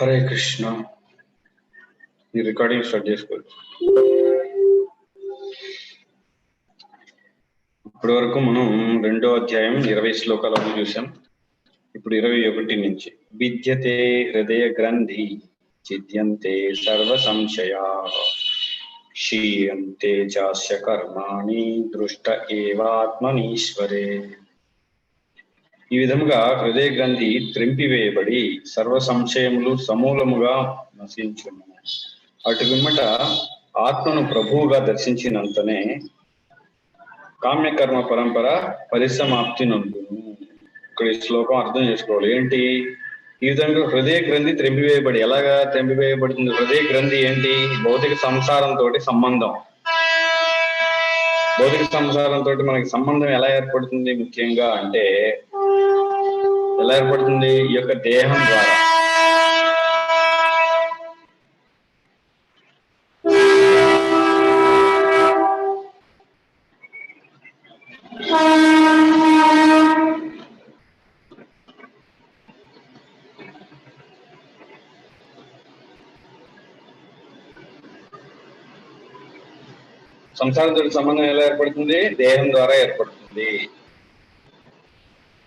హరే కృష్ణ. ఈ recording start చేసుకోవచ్చు. ఇప్పటి వరకు మనం రెండో అధ్యాయం ఇరవై శ్లోకాలను చూసాం ఇప్పుడు ఇరవై ఒకటి నుంచి. విద్యతే హృదయ గ్రంథి చిద్యంతే సర్వ సంశయా. క్షీయంతే చాస్య కర్మాణి దృష్ట ఏవాత్మనీశ్వరే. ఈ విధముగా హృదయ గ్రంథి త్రింపివేయబడి సర్వ సంశయములు సమూలముగా నశించును. అటు విమ్మట ఆత్మను ప్రభువుగా దర్శించినంతనే కామ్యకర్మ పరంపర పరిసమాప్తి నందును. ఇక్కడ ఈ శ్లోకం అర్థం చేసుకోవాలి. ఏంటి? ఈ విధంగా హృదయ గ్రంథి త్రెంపివేయబడి ఎలాగా త్రెంపివేయబడుతుంది? హృదయ గ్రంథి ఏంటి? భౌతిక సంసారంతో సంబంధం. భౌతిక సంసారంతో మనకి సంబంధం ఎలా ఏర్పడుతుంది ముఖ్యంగా అంటే ఎలా ఏర్పడుతుంది? ఈ యొక్క దేహం ద్వారా. సంసారంతో సంబంధం ఎలా ఏర్పడుతుంది? దేహం ద్వారా ఏర్పడుతుంది.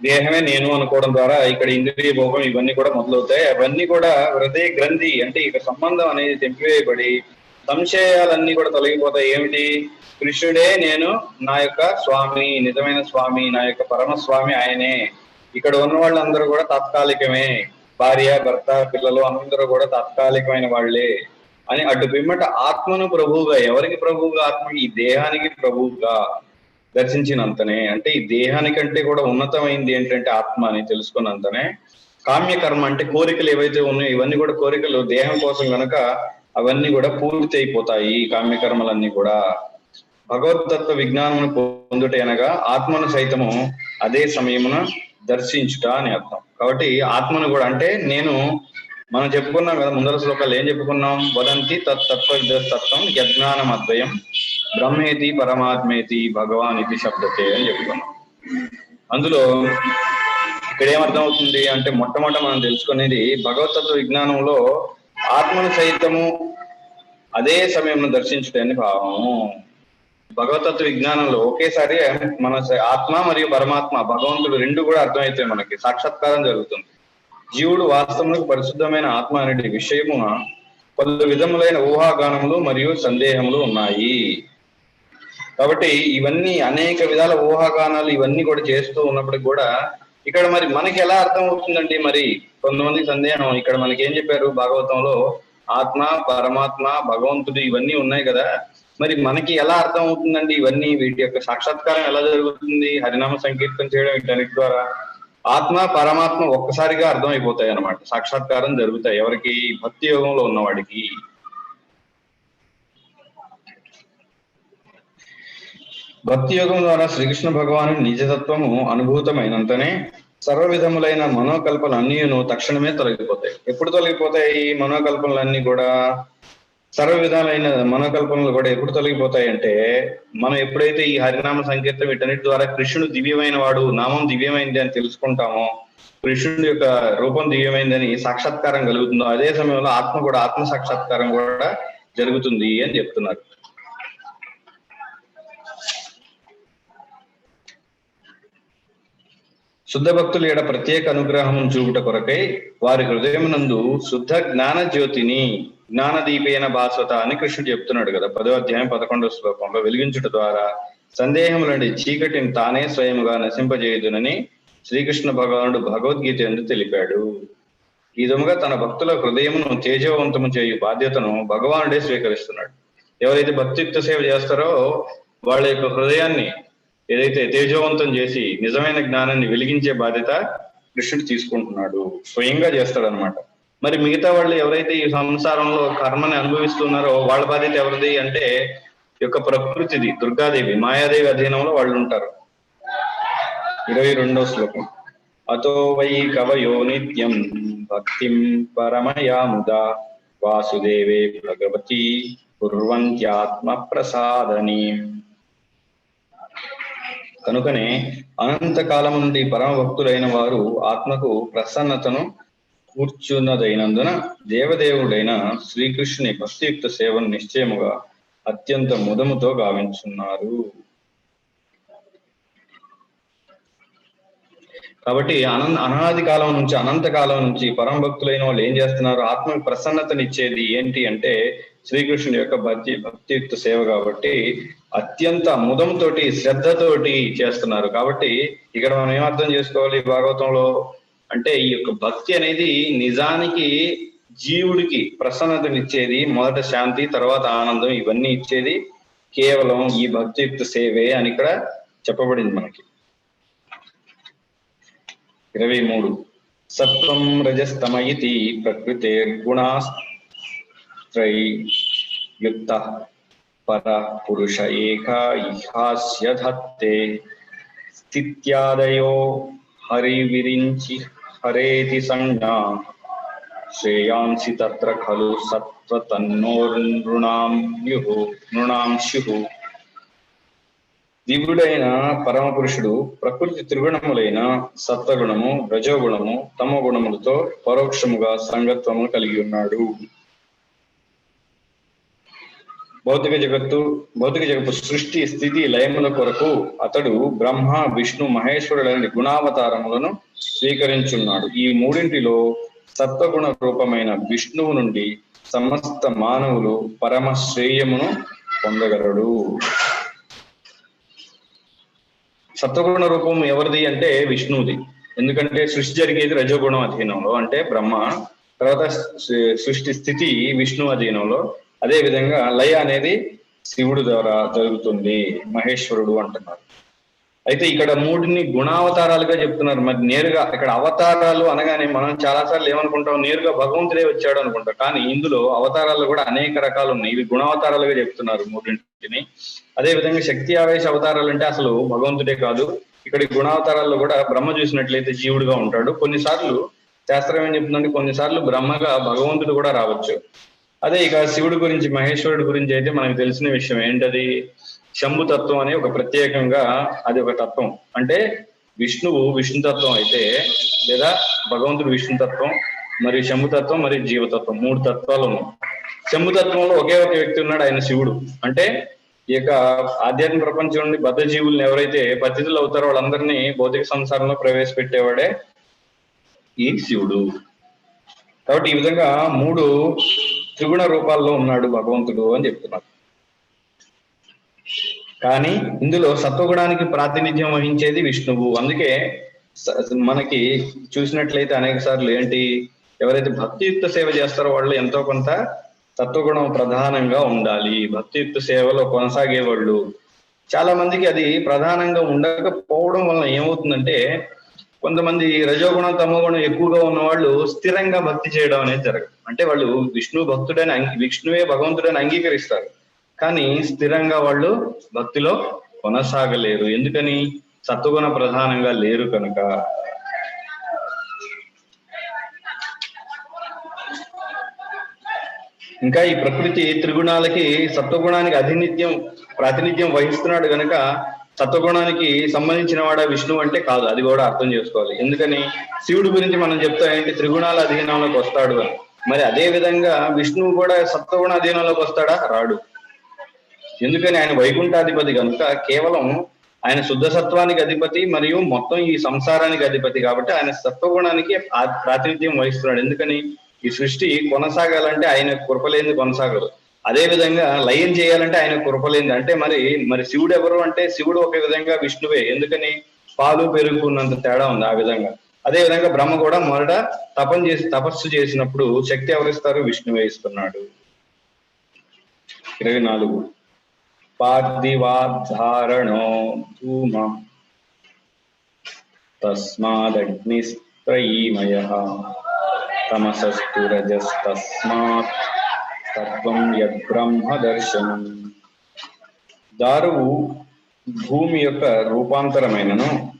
దేహమే నేను అనుకోవడం ద్వారా ఇక్కడ ఇంద్రియ భోగం ఇవన్నీ కూడా మొదలవుతాయి. అవన్నీ కూడా హృదయ గ్రంథి అంటే ఇక సంబంధం అనేది తెంపివేయబడి సంశయాలన్నీ కూడా తొలగిపోతాయి. ఏమిటి? కృష్ణుడే నేను నా యొక్క స్వామి నిజమైన స్వామి నా యొక్క పరమ స్వామి ఆయనే. ఇక్కడ ఉన్న వాళ్ళందరూ కూడా తాత్కాలికమే. భార్య భర్త పిల్లలు అందరూ కూడా తాత్కాలికమైన వాళ్ళే అని అటు పిమ్మట ఆత్మను ప్రభువుగా ఎవరికి ప్రభువుగా ఆత్మ? ఈ దేహానికి ప్రభువుగా. దర్శించినంతనే అంటే ఈ దేహానికంటే కూడా ఉన్నతమైంది ఏంటంటే ఆత్మ అని తెలుసుకున్నంతనే కామ్యకర్మ అంటే కోరికలు ఏవైతే ఉన్నాయో ఇవన్నీ కూడా కోరికలు దేహం కోసం గనక అవన్నీ కూడా పూర్తి అయిపోతాయి ఈ కామ్యకర్మలన్నీ కూడా. భగవతత్వ విజ్ఞానమును పొందుట అనగా ఆత్మను సైతము అదే సమయమున దర్శించుట అని అర్థం. కాబట్టి ఆత్మను కూడా అంటే నేను మనం చెప్పుకున్నాం కదా ముందర శ్లోకాలు ఏం చెప్పుకున్నాం? వదంతి తత్వ తత్వం యజ్ఞానం అద్వయం బ్రహ్మేతి పరమాత్మేతి భగవాన్ ఇది శబ్దతే అని చెప్పుకున్నాం. అందులో ఇక్కడ ఏమర్థమవుతుంది అంటే మొట్టమొదట మనం తెలుసుకునేది భగవతత్వ విజ్ఞానంలో ఆత్మను సైతము అదే సమయంలో దర్శించుటని భావము. భగవతత్వ విజ్ఞానంలో ఒకేసారి మన ఆత్మ మరియు పరమాత్మ భగవంతుడు రెండు కూడా అర్థమవుతాయి మనకి సాక్షాత్కారం జరుగుతుంది. జీవుడు వాస్తవంలో పరిశుద్ధమైన ఆత్మ అనే విషయము పలు విధములైన ఊహాగానములు మరియు సందేహములు ఉన్నాయి. కాబట్టి ఇవన్నీ అనేక విధాల ఊహాగానాలు ఇవన్నీ కూడా చేస్తూ ఉన్నప్పటికి కూడా ఇక్కడ మరి మనకి ఎలా అర్థం అవుతుందండి మరి? కొంతమంది సందేహం. ఇక్కడ మనకి ఏం చెప్పారు? భాగవతంలో ఆత్మ పరమాత్మ భగవంతుడు ఇవన్నీ ఉన్నాయి కదా. మరి మనకి ఎలా అర్థం అవుతుందండి ఇవన్నీ? వీటి యొక్క సాక్షాత్కారం ఎలా జరుగుతుంది? హరినామ సంకీర్తన చేయడం వీటన్నిటి ద్వారా ఆత్మ పరమాత్మ ఒక్కసారిగా అర్థం అయిపోతాయి అనమాట సాక్షాత్కారం జరుగుతాయి. ఎవరికి? భక్తి యోగంలో ఉన్నవాడికి భక్తి యోగం ద్వారా శ్రీకృష్ణ భగవాను నిజతత్వము అనుభూతమైనంతనే సర్వ విధములైన మనోకల్పనలు అన్నీను తక్షణమే తొలగిపోతాయి. ఎప్పుడు తొలగిపోతాయి ఈ మనోకల్పనలన్నీ కూడా? సర్వ విధాలైన మనోకల్పనలు కూడా ఎప్పుడు తొలగిపోతాయంటే మనం ఎప్పుడైతే ఈ హరినామ సంకీర్తం వీటన్నిటి ద్వారా కృష్ణుడు దివ్యమైన వాడు నామం దివ్యమైంది అని తెలుసుకుంటామో కృష్ణుడి యొక్క రూపం దివ్యమైందని సాక్షాత్కారం కలుగుతుందో అదే సమయంలో ఆత్మ కూడా ఆత్మ సాక్షాత్కారం కూడా జరుగుతుంది అని చెప్తున్నారు. శుద్ధ భక్తులు ఏడ ప్రత్యేక అనుగ్రహం చూపుట కొరకై వారి హృదయమునందు శుద్ధ జ్ఞాన జ్యోతిని జ్ఞానదీపేన భాస్వత అని కృష్ణుడు చెప్తున్నాడు కదా పదో అధ్యాయం పదకొండో శ్లోకంలో వెలిగించుట ద్వారా సందేహములండి చీకటిని తానే స్వయముగా నశింపజేయుదునని శ్రీకృష్ణ భగవానుడు భగవద్గీత ఎందు తెలిపాడు. ఈ విధముగా తన భక్తుల హృదయమును తేజవంతము చేయు బాధ్యతను భగవానుడే స్వీకరిస్తున్నాడు. ఎవరైతే భక్తియుక్త సేవ చేస్తారో వాళ్ళ యొక్క హృదయాన్ని ఏదైతే తేజవంతం చేసి నిజమైన జ్ఞానాన్ని వెలిగించే బాధ్యత కృష్ణుడు తీసుకుంటున్నాడు. స్వయంగా చేస్తాడనమాట మరి మిగతా వాళ్ళు ఎవరైతే ఈ సంసారంలో కర్మని అనుభవిస్తున్నారో వాళ్ళ బాధ్యత ఎవరిది అంటే యొక్క ప్రకృతిది దుర్గాదేవి మాయాదేవి అధీనంలో వాళ్ళు ఉంటారు. ఇరవై రెండో శ్లోకం. అతో వై కవయో నిత్యం భక్తిం పరమయాముదా వాసుదేవే భగవతి కుర్వంత్యాత్మ ప్రసాదని కనుకనే అనంత కాలం నుండి పరమ భక్తులైన వారు ఆత్మకు ప్రసన్నతను కూర్చున్నదైనందున దేవదేవుడైన శ్రీకృష్ణుని భక్తియుక్త సేవను నిశ్చయముగా అత్యంత ముదముతో గావించున్నారు. కాబట్టి అనంత అనాది కాలం నుంచి అనంత కాలం నుంచి పరమ భక్తులైన వాళ్ళు ఏం చేస్తున్నారు? ఆత్మకు ప్రసన్నతనిచ్చేది ఏంటి అంటే శ్రీకృష్ణుడి యొక్క భక్తి భక్తియుక్త సేవ కాబట్టి అత్యంత ముదంతోటి శ్రద్ధతోటి చేస్తున్నారు. కాబట్టి ఇక్కడ మనం ఏమర్థం చేసుకోవాలి భాగవతంలో? అంటే ఈ యొక్క భక్తి అనేది నిజానికి జీవుడికి ప్రసన్నతనిచ్చేది మొదట శాంతి తర్వాత ఆనందం ఇవన్నీ ఇచ్చేది కేవలం ఈ భక్తియుక్త సేవే అని ఇక్కడ చెప్పబడింది మనకి. ఇరవై మూడు. సత్వం రజస్తమ ఇది ప్రకృతే గుణాస్త్రై యుక్త పర పురుష ఏక ఇహాస్యధత్తే స్థిత్యాదయో హరివిరించి హరేతి సంజ్ఞా శ్రేయాంసి తత్ర ఖలు సత్వతన్నోనృణాం యుహు నృణాం దివుడైన పరమ పురుషుడు ప్రకృతి త్రిగుణములైన సత్వగుణము రజోగుణము తమ గుణములతో పరోక్షముగా సంగత్వము కలిగి ఉన్నాడు. భౌతిక జగత్తు భౌతిక జగత్తు సృష్టి స్థితి లయముల కొరకు అతడు బ్రహ్మ విష్ణు మహేశ్వరుడైన గుణావతారములను స్వీకరించున్నాడు. ఈ మూడింటిలో సత్వగుణ రూపమైన విష్ణువు నుండి సమస్త మానవులు పరమ శ్రేయమును పొందగలడు. సత్వగుణ రూపం ఎవరిది అంటే విష్ణువుది. ఎందుకంటే సృష్టి జరిగేది రజోగుణం అధీనంలో. అంటే బ్రహ్మ తర్వాత సృష్టి స్థితి విష్ణు అధీనంలో. అదే విధంగా లయ అనేది శివుడు ద్వారా జరుగుతుంది మహేశ్వరుడు అంటున్నారు. అయితే ఇక్కడ మూడిని గుణావతారాలుగా చెప్తున్నారు. మరి నేరుగా ఇక్కడ అవతారాలు అనగానే మనం చాలా సార్లు ఏమనుకుంటాం? నేరుగా భగవంతుడే వచ్చాడు అనుకుంటాం. కానీ ఇందులో అవతారాలు కూడా అనేక రకాలు ఉన్నాయి. ఇవి గుణావతారాలుగా చెప్తున్నారు మూడింటిని. అదే విధంగా శక్తి ఆవేశ అవతారాలు అంటే అసలు భగవంతుడే కాదు. ఇక్కడ గుణావతారాల్లో కూడా బ్రహ్మ చూసినట్లయితే జీవుడుగా ఉంటాడు. కొన్నిసార్లు శాస్త్రం ఏం చెప్తుందంటే కొన్నిసార్లు బ్రహ్మగా భగవంతుడు కూడా రావచ్చు. అదే ఇక శివుడి గురించి మహేశ్వరుడి గురించి అయితే మనకు తెలిసిన విషయం ఏంటది? శంభు తత్వం అనే ఒక ప్రత్యేకంగా అది ఒక తత్వం. అంటే విష్ణువు విష్ణుతత్వం అయితే లేదా భగవంతుడు విష్ణుతత్వం మరియు శంభు తత్వం మరియు జీవతత్వం మూడు తత్వాలు ఉన్నాయి. శంభు ఒకే ఒక వ్యక్తి ఉన్నాడు ఆయన శివుడు. అంటే ఈ యొక్క ఆధ్యాత్మిక ప్రపంచం నుండి బద్ధ జీవులను ఎవరైతే పతితులు అవుతారో వాళ్ళందరినీ భౌతిక సంసారంలో ప్రవేశపెట్టేవాడే ఈ శివుడు. కాబట్టి ఈ విధంగా మూడు త్రిగుణ రూపాల్లో ఉన్నాడు భగవంతుడు అని చెప్తున్నారు. కానీ ఇందులో సత్వగుణానికి ప్రాతినిధ్యం వహించేది విష్ణువు. అందుకే మనకి చూసినట్లయితే అనేక సార్లు ఏంటి ఎవరైతే భక్తియుక్త సేవ చేస్తారో వాళ్ళు ఎంతో కొంత తత్వగుణం ప్రధానంగా ఉండాలి. భక్తియుక్త సేవలో కొనసాగే వాళ్ళు చాలా మందికి అది ప్రధానంగా ఉండకపోవడం వలన ఏమవుతుందంటే కొంతమంది రజోగుణం తమోగుణం ఎక్కువగా ఉన్న వాళ్ళు స్థిరంగా భక్తి చేయడం అనేది జరగదు. అంటే వాళ్ళు విష్ణు భక్తుడని విష్ణువే భగవంతుడని అంగీకరిస్తారు. కానీ స్థిరంగా వాళ్ళు భక్తిలో కొనసాగలేరు. ఎందుకని? సత్వగుణ ప్రధానంగా లేరు కనుక. ఇంకా ఈ ప్రకృతి త్రిగుణాలకి సత్వగుణానికి అధినిత్యం ప్రాతినిధ్యం వహిస్తున్నాడు గనక సత్వగుణానికి సంబంధించిన వాడ విష్ణువు అంటే కాదు. అది కూడా అర్థం చేసుకోవాలి. ఎందుకని? శివుడి గురించి మనం చెప్తా ఏంటి త్రిగుణాల అధీనంలోకి వస్తాడు అని. మరి అదే విధంగా విష్ణువు కూడా సత్వగుణ అధీనంలోకి వస్తాడా? రాడు. ఎందుకని? ఆయన వైకుంఠాధిపతి కనుక కేవలం ఆయన శుద్ధ సత్వానికి అధిపతి మరియు మొత్తం ఈ సంసారానికి అధిపతి కాబట్టి ఆయన సత్వగుణానికి ప్రాతినిధ్యం వహిస్తున్నాడు. ఎందుకని? ఈ సృష్టి కొనసాగాలంటే ఆయన కృపలేని కొనసాగదు. అదే విధంగా లయం చేయాలంటే ఆయన కృపలేంది అంటే మరి మరి శివుడు ఎవరు? అంటే శివుడు ఒక విధంగా విష్ణువే. ఎందుకని? పాలు పెరుగుకున్నంత తేడా ఉంది ఆ విధంగా. అదే విధంగా బ్రహ్మ కూడా మొదట తపం చేసి తపస్సు చేసినప్పుడు శక్తి ఎవరిస్తారు విష్ణువే ఇస్తున్నాడు. ఇరవై నాలుగు. పార్థివాధారణో ధూమ. తస్మాదగ్నిస్త్రయీమయ. తమసస్తు రజస్తస్మాత్. తత్వం యద్బ్రహ్మ దర్శనం. దారువు భూమి యొక్క రూపాంతరమైనను.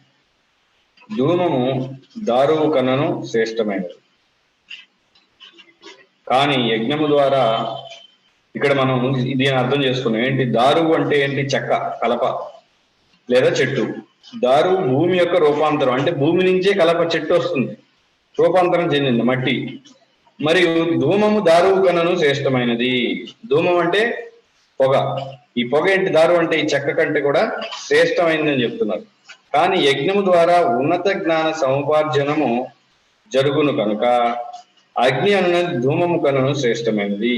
ధూమము దారువు కన్నను శ్రేష్టమైనది. కానీ యజ్ఞము ద్వారా ఇక్కడ మనం దీని అర్థం చేసుకున్నాం. ఏంటి? దారువు అంటే ఏంటి? చెక్క కలప లేదా చెట్టు. దారు భూమి యొక్క రూపాంతరం. అంటే భూమి నుంచే కలప చెట్టు వస్తుంది. రూపాంతరం చెందింది మట్టి. మరియు ధూమము దారువు కన్నను శ్రేష్టమైనది. ధూమం అంటే పొగ. ఈ పొగ ఏంటి? దారు అంటే ఈ చెక్క కంటే కూడా శ్రేష్టమైనది అని చెప్తున్నారు. కానీ యజ్ఞము ద్వారా ఉన్నత జ్ఞాన సముపార్జనము జరుగును కనుక అగ్ని అన్నది ధూమము కనను శ్రేష్టమైనది.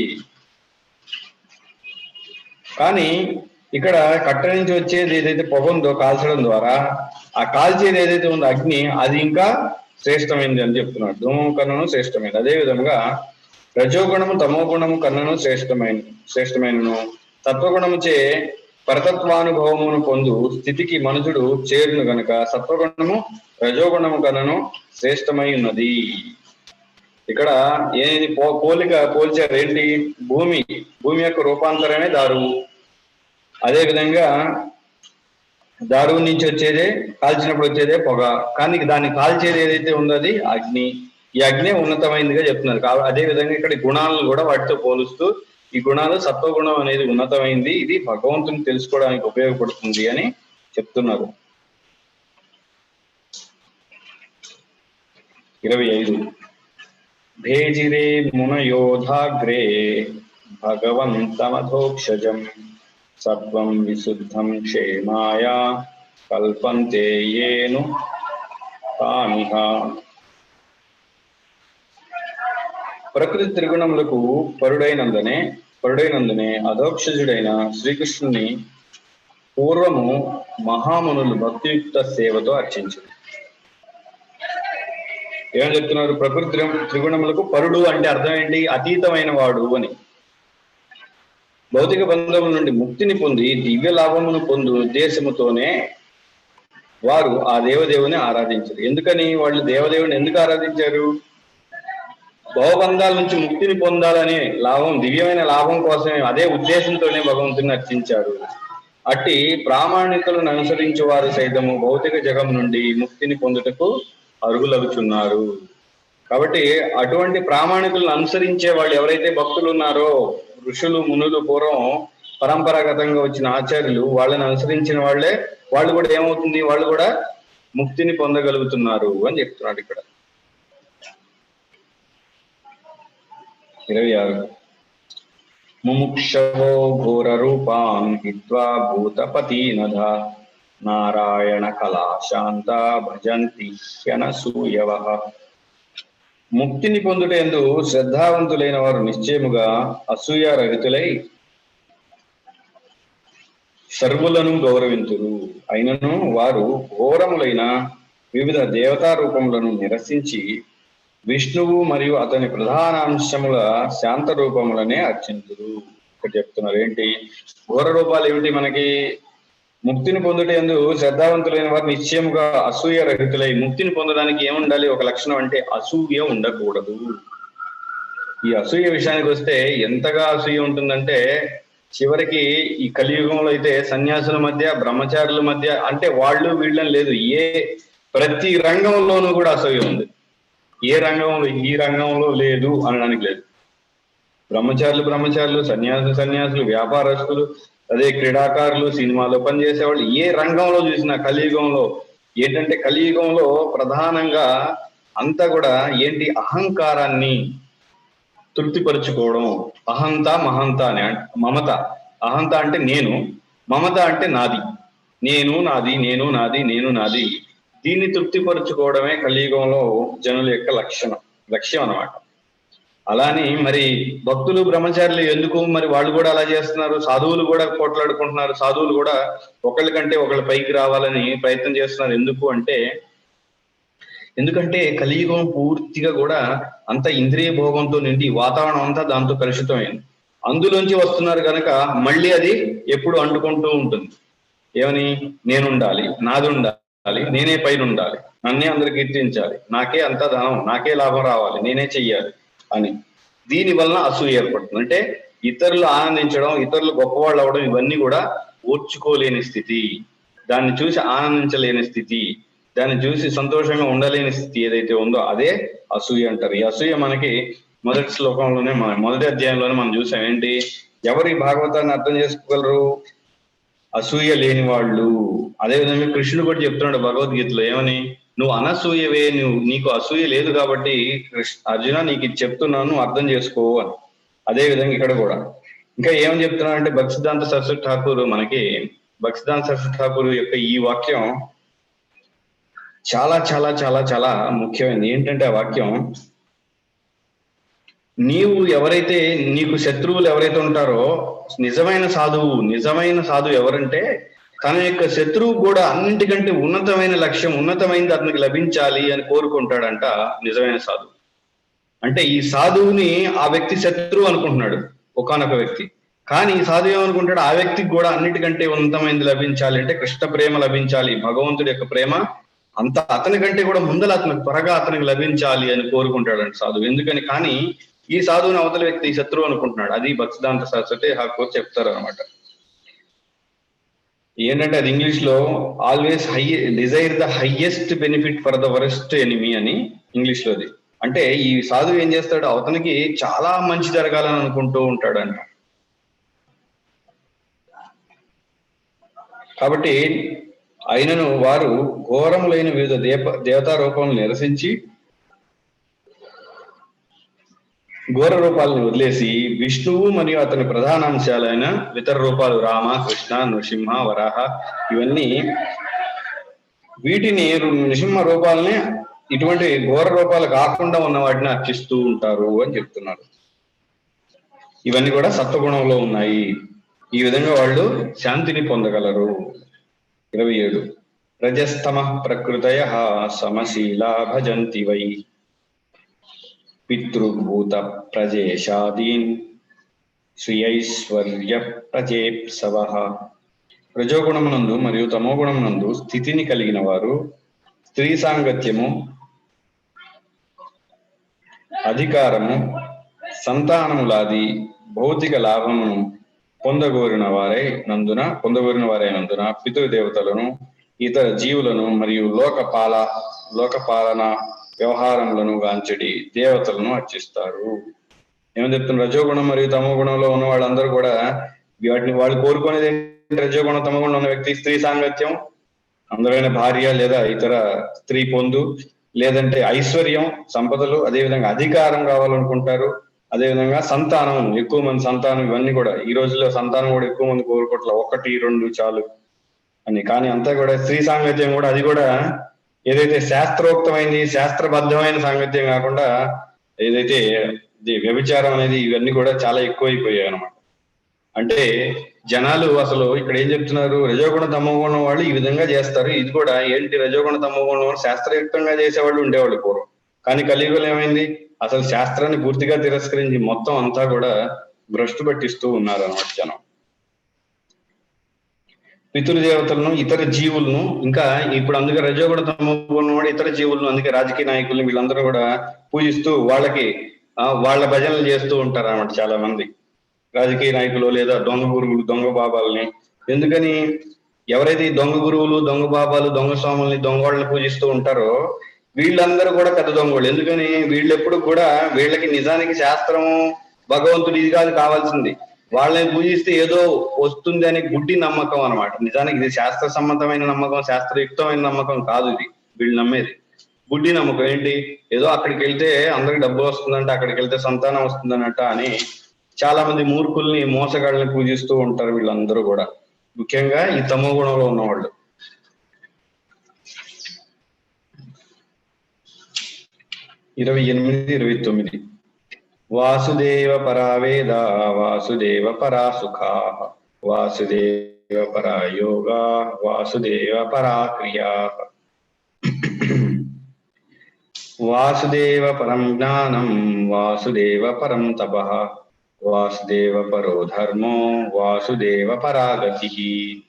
కానీ ఇక్కడ కట్ట నుంచి వచ్చేది ఏదైతే పొగ ఉందో కాల్చడం ద్వారా ఆ కాల్చేది ఏదైతే ఉందో అగ్ని అది ఇంకా శ్రేష్టమైనది అని చెప్తున్నాడు ధూమం కన్నను శ్రేష్టమైనది. అదే విధంగా రజోగుణము తమోగుణము కన్నను శ్రేష్టమైన శ్రేష్టమైనను తత్వగుణము చే పరతత్వానుభవమును పొందు స్థితికి మనుషుడు చేరును గనుక సత్వగుణము రజోగుణము కన్నను శ్రేష్టమై ఉన్నది. ఇక్కడ ఏది పో పోలిక పోల్చారు ఏంటి? భూమి భూమి యొక్క రూపాంతరమే దారువు. అదే విధంగా దారువు నుంచి వచ్చేదే కాల్చినప్పుడు వచ్చేదే పొగ. కానీ దాన్ని కాల్చేది ఏదైతే ఉన్నది? అగ్ని. ఈ అగ్ని ఉన్నతమైనదిగా చెప్తున్నారు. అదే విధంగా ఇక్కడ గుణాలను కూడా వాటితో పోలుస్తూ ఈ గుణాలు సత్వగుణం అనేది ఉన్నతమైంది. ఇది భగవంతుని తెలుసుకోవడానికి ఉపయోగపడుతుంది అని చెప్తున్నారు. ఇరవై ఐదు. భేజిరే మునయోధాగ్రే భగవంతమధోక్షజం సర్వం విశుద్ధం క్షేమాయ కల్పంతే ఏను తామిహ ప్రకృతి త్రిగుణములకు పరుడైనందునే పరుడైనందునే అధోక్షజుడైన శ్రీకృష్ణుని పూర్వము మహామునులు భక్తియుక్త సేవతో అర్చించారు ఏం చెప్తున్నారు? ప్రకృతి త్రిగుణములకు పరుడు అంటే అర్థం ఏంటి? అతీతమైన వాడు అని. భౌతిక బంధముల నుండి ముక్తిని పొంది దివ్య లాభమును పొందు ఉద్దేశముతోనే వారు ఆ దేవదేవుని ఆరాధించారు. ఎందుకని? వాళ్ళు దేవదేవుని ఎందుకు ఆరాధించారు? భవబంధాల నుంచి ముక్తిని పొందాలనే లాభం దివ్యమైన లాభం కోసమే అదే ఉద్దేశంతోనే భగవంతుని అర్చించారు అట్టి ప్రామాణికులను అనుసరించే వారు సైతము భౌతిక జగం నుండి ముక్తిని పొందుటకు అర్హులగుచున్నారు. కాబట్టి అటువంటి ప్రామాణికులను అనుసరించే వాళ్ళు ఎవరైతే భక్తులు ఉన్నారో ఋషులు మునులు పూర్వం పరంపరాగతంగా వచ్చిన ఆచార్యులు వాళ్ళని అనుసరించిన వాళ్ళే వాళ్ళు కూడా ఏమవుతుంది? వాళ్ళు కూడా ముక్తిని పొందగలుగుతున్నారు అని చెప్తున్నాడు ఇక్కడ. ఇరవై ఆరు ముముక్షవో ఘోర రూపాన్ హిత్వా భూతపతి నధ నారాయణ కళా శాంత భజంతి హ్యనసూయవ ముక్తిని పొందుటేందు శ్రద్ధావంతులైన వారు నిశ్చయముగా అసూయ రహితులై సర్వులను గౌరవింతురు. అయినను వారు ఘోరములైన వివిధ దేవతా రూపములను నిరసించి విష్ణువు మరియు అతని ప్రధాన అంశముల శాంత రూపములనే అర్చింతురు. ఇక్కడ చెప్తున్నారు ఏంటి? ఘోర రూపాలు ఏమిటి మనకి? ముక్తిని పొందుటందు శ్రద్ధావంతులైన వారు నిశ్చయముగా అసూయ రహితులై ముక్తిని పొందడానికి ఏముండాలి? ఒక లక్షణం అంటే అసూయ ఉండకూడదు. ఈ అసూయ విషయానికి వస్తే ఎంతగా అసూయ ఉంటుందంటే చివరికి ఈ కలియుగంలో అయితే సన్యాసుల మధ్య బ్రహ్మచారుల మధ్య అంటే వాళ్ళు వీళ్ళని లేదు ఏ ప్రతి రంగంలోనూ కూడా అసూయ ఉంది. ఏ రంగంలో ఈ రంగంలో లేదు అనడానికి లేదు. బ్రహ్మచారులు బ్రహ్మచారులు సన్యాసులు సన్యాసులు వ్యాపారస్తులు అదే క్రీడాకారులు సినిమాలో పనిచేసేవాళ్ళు ఏ రంగంలో చూసినా కలియుగంలో ఏంటంటే కలియుగంలో ప్రధానంగా అంతా కూడా ఏంటి అహంకారాన్ని తృప్తిపరుచుకోవడం అహంత మహంత అని మమత. అహంత అంటే నేను మమత అంటే నాది. నేను నాది నేను నాది నేను నాది. దీన్ని తృప్తిపరుచుకోవడమే కలియుగంలో జనుల యొక్క లక్షణం లక్ష్యం అన్నమాట. అలాని మరి భక్తులు బ్రహ్మచారులు ఎందుకు మరి వాళ్ళు కూడా అలా చేస్తున్నారు? సాధువులు కూడా పోట్లాడుకుంటున్నారు. సాధువులు కూడా ఒకళ్ళ కంటే ఒకళ్ళ పైకి రావాలని ప్రయత్నం చేస్తున్నారు. ఎందుకు అంటే ఎందుకంటే కలియుగం పూర్తిగా కూడా అంత ఇంద్రియ భోగంతో నిండి వాతావరణం అంతా దాంతో కలుషితమైంది. అందులోంచి వస్తున్నారు కనుక మళ్ళీ అది ఎప్పుడు అంటుకుంటూ ఉంటుంది. ఏమని? నేనుండాలి నాది ఉండాలి నేనే పైన ఉండాలి నన్నే అందరు కీర్తించాలి నాకే అంత ధనం నాకే లాభం రావాలి నేనే చెయ్యాలి అని. దీని వలన అసూయ ఏర్పడుతుంది. అంటే ఇతరులు ఆనందించడం ఇతరులు గొప్పవాళ్ళు అవడం ఇవన్నీ కూడా ఓర్చుకోలేని స్థితి. దాన్ని చూసి ఆనందించలేని స్థితి దాన్ని చూసి సంతోషంగా ఉండలేని స్థితి ఏదైతే ఉందో అదే అసూయ అంటారు. ఈ అసూయ మనకి మొదటి శ్లోకంలోనే మన మొదటి అధ్యాయంలోనే మనం చూసాం. ఏంటి? ఎవరి భాగవతాన్ని అర్థం చేసుకోగలరు? అసూయ లేని వాళ్ళు అదే విధంగా కృష్ణుడు కూడా చెప్తున్నాడు భగవద్గీతలో ఏమని? నువ్వు అనసూయవే నువ్వు నీకు అసూయ లేదు కాబట్టి కృష్ణ అర్జున నీకు ఇది చెప్తున్నాను అర్థం చేసుకో అని. అదే విధంగా ఇక్కడ కూడా. ఇంకా ఏమని చెప్తున్నాడు అంటే భక్సిద్ధాంత సరస్వతి ఠాకూర్ మనకి భక్సిద్ధాంత సరస్వతి ఠాకూర్ యొక్క ఈ వాక్యం చాలా చాలా చాలా చాలా ముఖ్యమైనది. ఏంటంటే ఆ వాక్యం నీవు ఎవరైతే నీకు శత్రువులు ఎవరైతే ఉంటారో నిజమైన సాధువు నిజమైన సాధువు ఎవరంటే తన యొక్క శత్రువు కూడా అన్నింటికంటే ఉన్నతమైన లక్ష్యం ఉన్నతమైనది అతనికి లభించాలి అని కోరుకుంటాడంట నిజమైన సాధువు. అంటే ఈ సాధువుని ఆ వ్యక్తి శత్రువు అనుకుంటున్నాడు ఒకానొక వ్యక్తి. కానీ ఈ సాధువు ఏమనుకుంటాడు ఆ వ్యక్తికి కూడా అన్నిటికంటే ఉన్నతమైనది లభించాలి అంటే కృష్ణ ప్రేమ లభించాలి భగవంతుడి యొక్క ప్రేమ అంత అతని కంటే కూడా ముందల అతను త్వరగా అతనికి లభించాలి అని కోరుకుంటాడంట సాధువు. ఎందుకని కానీ ఈ సాధువుని అవతల వ్యక్తి శత్రువు అనుకుంటున్నాడు. అది భక్తిదాంత సరస్వతి హాకు చెప్తారు అనమాట ఏంటంటే అది ఇంగ్లీష్లో always high desire the highest benefit for the worst enemy అని ఇంగ్లీష్ లోది అంటే ఈ సాధువు ఏం చేస్తాడు? అవతనికి చాలా మంచి జరగాలని అనుకుంటూ ఉంటాడంట కాబట్టి అయినను వారు ఘోరములైన వివిధ దేవ దేవతా నిరసించి ఘోర రూపాలను వదిలేసి విష్ణువు మరియు అతని ప్రధాన అంశాలైన ఇతర రూపాలు రామ కృష్ణ నృసింహ వరాహ ఇవన్నీ వీటిని నృసింహ రూపాలని ఇటువంటి ఘోర రూపాలు కాకుండా ఉన్న వాటిని అర్చిస్తూ ఉంటారు అని చెప్తున్నారు. ఇవన్నీ కూడా సత్వగుణంలో ఉన్నాయి. ఈ విధంగా వాళ్ళు శాంతిని పొందగలరు. ఇరవై ఏడు. రజస్తమ ప్రకృతయ సమశీలా భజంతి వై పితృభూత ప్రజేషాదీన్ శ్రియైశ్వర్య ప్రజేప్సవ. రజోగుణమునందు మరియు తమోగుణమునందు స్థితిని కలిగిన వారు స్త్రీ సాంగత్యము అధికారము సంతానములాది భౌతిక లాభమును పొందగోరిన వారై నందున పొందగోరిన వారైనందున పితృదేవతలను ఇతర జీవులను మరియు లోకపాల లోకపాలన వ్యవహారములను గాంచడి దేవతలను అర్చిస్తారు. ఏమని చెప్తున్నారు రజోగుణం మరియు తమో గుణంలో ఉన్న వాళ్ళందరూ కూడా వాటిని వాళ్ళు కోరుకునేది రజోగుణం తమో గుణం ఉన్న వ్యక్తి స్త్రీ సాంగత్యం అందరైన భార్య లేదా ఇతర స్త్రీ పొందు లేదంటే ఐశ్వర్యం సంపదలు అదే విధంగా అధికారం కావాలనుకుంటారు అదే విధంగా సంతానం ఎక్కువ మంది సంతానం ఇవన్నీ కూడా ఈ రోజుల్లో సంతానం కూడా ఎక్కువ మంది కోరుకోవట్ల ఒకటి రెండు చాలు అని. కానీ అంతా కూడా స్త్రీ సాంగత్యం కూడా అది కూడా ఏదైతే శాస్త్రోక్తమైంది శాస్త్రబద్ధమైన సాంగత్యం కాకుండా ఏదైతే ఇది వ్యభిచారం అనేది ఇవన్నీ కూడా చాలా ఎక్కువైపోయాయి అనమాట అంటే జనాలు అసలు ఇక్కడ ఏం చెప్తున్నారు? రజోగుణ తమోగుణం వాళ్ళు ఈ విధంగా చేస్తారు. ఇది కూడా ఏంటి రజోగుణ తమోగుణం శాస్త్రయుక్తంగా చేసేవాళ్ళు ఉండేవాళ్ళు పూర్వం. కానీ కలియుగలు ఏమైంది? అసలు శాస్త్రాన్ని పూర్తిగా తిరస్కరించి మొత్తం అంతా కూడా భ్రష్టు పట్టిస్తూ ఉన్నారు అనమాట జనం. పితృదేవతలను ఇతర జీవులను ఇంకా ఇప్పుడు అందుకే రజోగుణ తమోగుణం కూడా ఇతర జీవులను అందుకే రాజకీయ నాయకులను వీళ్ళందరూ కూడా పూజిస్తూ వాళ్ళకి వాళ్ళ భజనలు చేస్తూ ఉంటారు అన్నమాట చాలా మంది రాజకీయ నాయకులు లేదా దొంగ గురువులు దొంగ బాబాలని. ఎందుకని? ఎవరైతే దొంగ గురువులు దొంగ బాబాలు దొంగ స్వాముల్ని దొంగవాళ్ళని పూజిస్తూ ఉంటారో వీళ్ళందరూ కూడా పెద్ద దొంగలు ఎందుకని? వీళ్ళెప్పుడు కూడా వీళ్ళకి నిజానికి శాస్త్రము భగవంతుడు ఇది కాదు కావాల్సింది. వాళ్ళని పూజిస్తే ఏదో వస్తుంది అనే గుడ్డి నమ్మకం అన్నమాట. నిజానికి ఇది శాస్త్ర సమ్మతమైన నమ్మకం శాస్త్రయుక్తమైన నమ్మకం కాదు ఇది. వీళ్ళు నమ్మేది. గుడ్డి నమ్మకం ఏంటి? ఏదో అక్కడికి వెళ్తే అందరికి డబ్బు వస్తుందంట అక్కడికి వెళ్తే సంతానం వస్తుందనట అని చాలా మంది మూర్ఖుల్ని మోసగాళ్ళని పూజిస్తూ ఉంటారు వీళ్ళందరూ కూడా. ముఖ్యంగా ఈ తమో గుణంలో ఉన్నవాళ్ళు. ఇరవై ఎనిమిది ఇరవై తొమ్మిది. వాసుదేవ పరా వేద వాసుదేవ పరా సుఖా వాసుదేవ పరా యోగా వాసుదేవ పరా క్రియా. వాసుదేవ పరం జ్ఞానం వాసుదేవ పరం తప వాసుదేవ పరో ధర్మో వాసుదేవ పరాగతి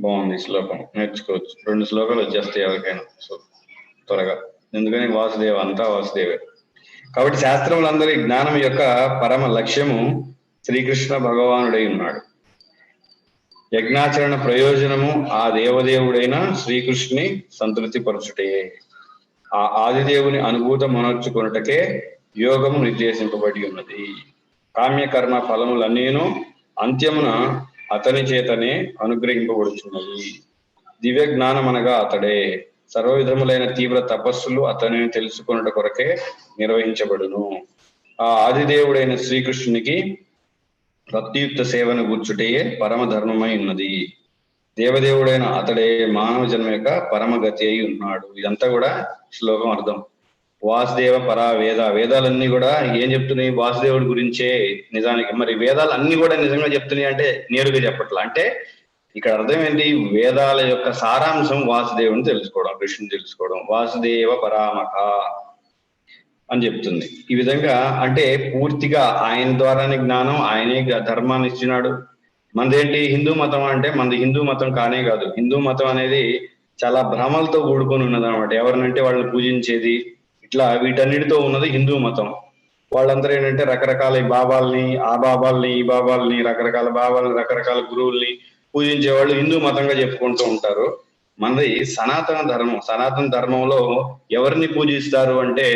బాగుంది శ్లోకం నేర్చుకోవచ్చు. రెండు శ్లోకాలు వచ్చేస్తాయి ఎవరికైనా సో త్వరగా. ఎందుకని? వాసుదేవ అంతా వాసుదేవే. కాబట్టి శాస్త్రములందరి జ్ఞానం యొక్క పరమ లక్ష్యము శ్రీకృష్ణ భగవానుడై ఉన్నాడు. యజ్ఞాచరణ ప్రయోజనము ఆ దేవదేవుడైన శ్రీకృష్ణుని సంతృప్తి పరచుటే ఆ ఆదిదేవుని అనుభూత మనర్చుకున్నటకే యోగము నిర్దేశింపబడి ఉన్నది. కామ్యకర్మ ఫలములన్నీను అంత్యమున అతని చేతనే అనుగ్రహింపబడుచున్నది. దివ్య జ్ఞానం అనగా అతడే. సర్వ విధములైన తీవ్ర తపస్సులు అతనిని తెలుసుకున్నట కొరకే నిర్వహించబడును. ఆ ఆదిదేవుడైన శ్రీకృష్ణునికి ప్రత్యుక్త సేవను కూర్చుటయే పరమ ధర్మమై ఉన్నది. దేవదేవుడైన అతడే మానవ జన్మ యొక్క పరమ గతి అయి ఉన్నాడు. ఇదంతా కూడా శ్లోకం అర్థం. వాసుదేవ పరా వేద. వేదాలన్నీ కూడా ఏం చెప్తున్నాయి? వాసుదేవుడి గురించే నిజానికి. మరి వేదాలు అన్ని కూడా నిజంగా చెప్తున్నాయి అంటే నేరుగా చెప్పట్లా? అంటే ఇక్కడ అర్థం ఏంటి? వేదాల యొక్క సారాంశం వాసుదేవుని తెలుసుకోవడం కృష్ణుని తెలుసుకోవడం. వాసుదేవ పరామక అని చెప్తుంది. ఈ విధంగా అంటే పూర్తిగా ఆయన ద్వారానే జ్ఞానం ఆయనే ధర్మాన్ని ఇచ్చినాడు. మనదేంటి హిందూ మతం అంటే మనది హిందూ మతం కానే కాదు. హిందూ మతం అనేది చాలా భ్రమలతో కూడుకొని ఉన్నది అనమాట ఎవరినంటే వాళ్ళని పూజించేది ఇట్లా వీటన్నిటితో ఉన్నది హిందూ మతం. వాళ్ళందరూ ఏంటంటే రకరకాల బాబాల్ని ఆ బాబాల్ని ఈ బాబాల్ని రకరకాల బాబాల్ని రకరకాల గురువుల్ని పూజించే వాళ్ళు హిందూ మతంగా చెప్పుకుంటూ ఉంటారు. మనది సనాతన ధర్మం. సనాతన ధర్మంలో ఎవరిని పూజిస్తారు అంటే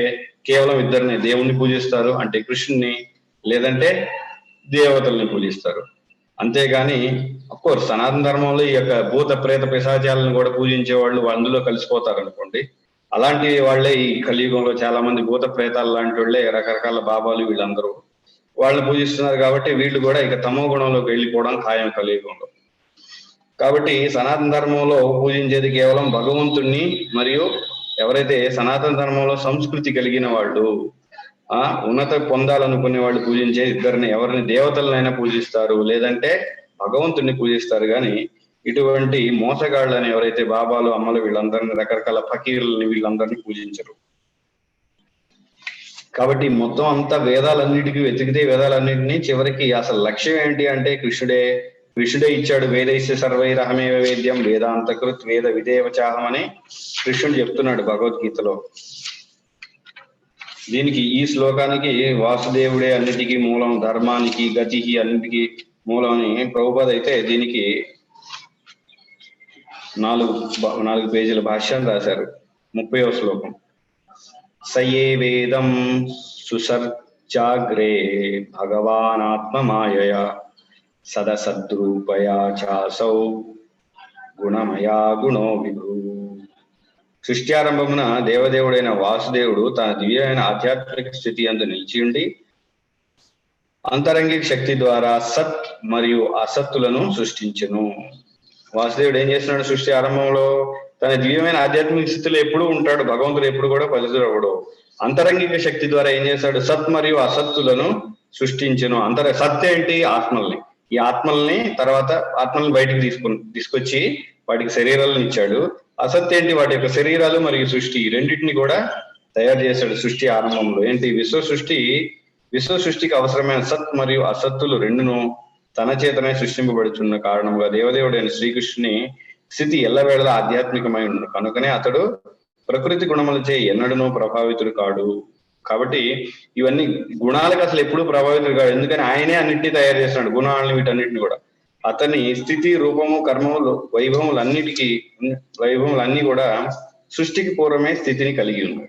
కేవలం ఇద్దరిని దేవుణ్ణి పూజిస్తారు అంటే కృష్ణుని లేదంటే దేవతల్ని పూజిస్తారు. అంతేగాని కోర్స్ సనాతన ధర్మంలో ఈ యొక్క భూత ప్రేత పిశాచాలను కూడా పూజించే వాళ్ళు అందులో కలిసిపోతారు అనుకోండి అలాంటి వాళ్ళే ఈ కలియుగంలో చాలా మంది భూత ప్రేతాలు లాంటి వాళ్ళే రకరకాల బాబాలు వీళ్ళందరూ. వాళ్ళని పూజిస్తున్నారు కాబట్టి వీళ్ళు కూడా ఇక తమో గుణంలోకి వెళ్ళిపోవడం ఖాయం కలియుగంలో. కాబట్టి సనాతన ధర్మంలో పూజించేది కేవలం భగవంతుణ్ణి మరియు ఎవరైతే సనాతన ధర్మంలో సంస్కృతి కలిగిన వాళ్ళు ఆ ఉన్నత పొందాలనుకునే వాళ్ళు పూజించే ఇద్దరిని ఎవరిని దేవతలనైనా పూజిస్తారు లేదంటే భగవంతుణ్ణి పూజిస్తారు. కానీ ఇటువంటి మోసగాళ్ళని ఎవరైతే బాబాలు అమ్మలు వీళ్ళందరినీ రకరకాల ఫకీర్లని వీళ్ళందరినీ పూజించరు. కాబట్టి మొత్తం అంతా వేదాలన్నిటికీ వెతికితే వేదాలన్నింటినీ చివరికి అసలు లక్ష్యం ఏంటి అంటే కృష్ణుడే కృష్ణుడే ఇచ్చాడు వేదైస్య సర్వైరహమేవ వేద్యం వేదాంతకృత్ వేద విదేవచాహం అని కృష్ణుడు చెప్తున్నాడు భగవద్గీతలో. దీనికి ఈ శ్లోకానికి వాసుదేవుడే అన్నిటికీ మూలం ధర్మానికి గతికి అన్నిటికీ మూలం అని ప్రభుపద అయితే దీనికి నాలుగు నాలుగు పేజీల భాష్యం రాశారు. ముప్పైవ శ్లోకం. సయే వేదం సుసర్జాగ్రే భగవానాత్మమాయయ. సదసద్రూపయా చాసౌ గుణమయా గుణో విభూ. సృష్ట్యారంభమున దేవదేవుడైన వాసుదేవుడు తన దివ్యమైన ఆధ్యాత్మిక స్థితి అందు నిలిచి ఉండి అంతరంగిక శక్తి ద్వారా సత్ మరియు అసత్తులను సృష్టించను. వాసుదేవుడు ఏం చేస్తున్నాడు సృష్టి ఆరంభంలో? తన దివ్యమైన ఆధ్యాత్మిక స్థితిలో ఎప్పుడు ఉంటాడు భగవంతుడు ఎప్పుడు కూడా పలుచురవడు అంతరంగిక శక్తి ద్వారా ఏం చేస్తాడు? సత్ మరియు అసత్తులను సృష్టించను. అంతర సత్ ఏంటి? ఆత్మల్ని. ఈ ఆత్మల్ని తర్వాత ఆత్మల్ని బయటకు తీసుకొని తీసుకొచ్చి వాటికి శరీరాలను ఇచ్చాడు. అసత్ ఏంటి? వాటి యొక్క శరీరాలు మరియు సృష్టి రెండింటిని కూడా తయారు చేశాడు సృష్టి ఆరంభంలో. ఏంటి? విశ్వ సృష్టి విశ్వ సృష్టికి అవసరమైన సత్ మరియు అసత్తులు రెండును తన చేతనే సృష్టింపబడుచున్న కారణంగా దేవదేవుడైన శ్రీకృష్ణుని స్థితి ఎల్లవేళలా ఆధ్యాత్మికమై ఉండు కనుకనే అతడు ప్రకృతి గుణములచే ఎన్నడనూ ప్రభావితుడు కాడు. కాబట్టి ఇవన్నీ గుణాలకు అసలు ఎప్పుడు ప్రభావితం కాదు. ఎందుకని? ఆయనే అన్నింటినీ తయారు చేస్తున్నాడు గుణాలను వీటన్నిటిని కూడా. అతని స్థితి రూపము కర్మములు వైభవములన్నిటికీ వైభవములన్నీ అన్ని కూడా సృష్టికి పూర్వమే స్థితిని కలిగి ఉన్నాయి.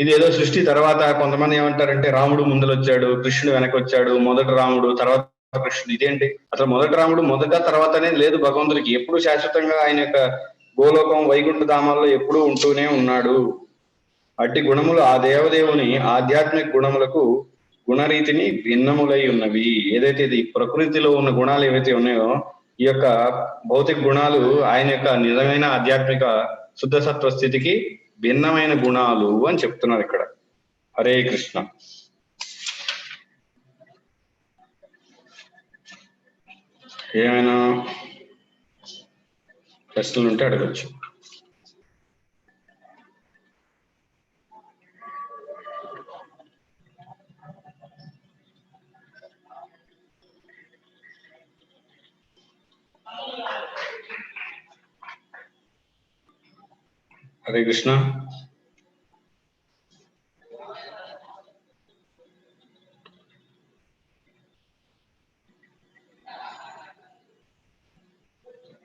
ఇది ఏదో సృష్టి తర్వాత కొంతమంది ఏమంటారంటే రాముడు ముందలొచ్చాడు కృష్ణుడు వెనకొచ్చాడు వచ్చాడు మొదటి రాముడు తర్వాత కృష్ణుడు. ఇదేంటి? అసలు మొదటి రాముడు మొదట తర్వాత లేదు భగవంతుడికి. ఎప్పుడు శాశ్వతంగా ఆయన యొక్క గోలోకం వైకుంఠ ధామాల్లో ఎప్పుడూ ఉంటూనే ఉన్నాడు. అట్టి గుణములు ఆ దేవదేవుని ఆధ్యాత్మిక గుణములకు గుణరీతిని భిన్నములై ఉన్నవి. ఏదైతే ఇది ప్రకృతిలో ఉన్న గుణాలు ఏవైతే ఉన్నాయో ఈ యొక్క భౌతిక గుణాలు ఆయన యొక్క నిజమైన ఆధ్యాత్మిక శుద్ధ సత్వ స్థితికి భిన్నమైన గుణాలు అని చెప్తున్నారు ఇక్కడ. హరే కృష్ణ. ఏమైనా ప్రశ్నలు ఉంటే అడగచ్చు. హరే కృష్ణ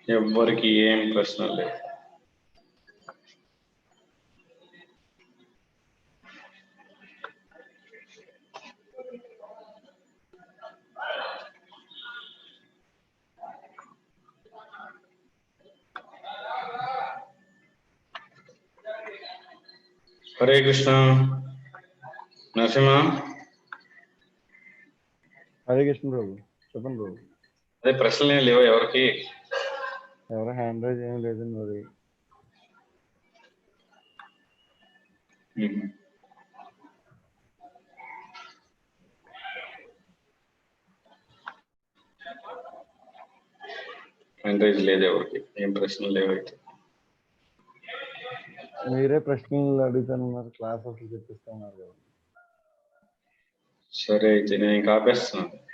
ఎవ్వరికి ఏం ప్రశ్న లేదు హరే కృష్ణ. నరసింహ. హరే కృష్ణ ప్రభు చెప్పండి ప్రభు. అదే ప్రశ్నలు ఏం లేవు ఎవరికి? ఎవరో హ్యాండ్ రైజ్ ఏం లేదండి మరి. హ్యాండ్ రైజ్ లేదు ఎవరికి. ఏం ప్రశ్నలు లేవు అయితే? మీరే ప్రశ్నలు అడుగుతున్నారు క్లాస్ అసలు చెప్పిస్తున్నారు కదా. సరే అయితే నేను ఇంకా ఆపేస్తున్నాను.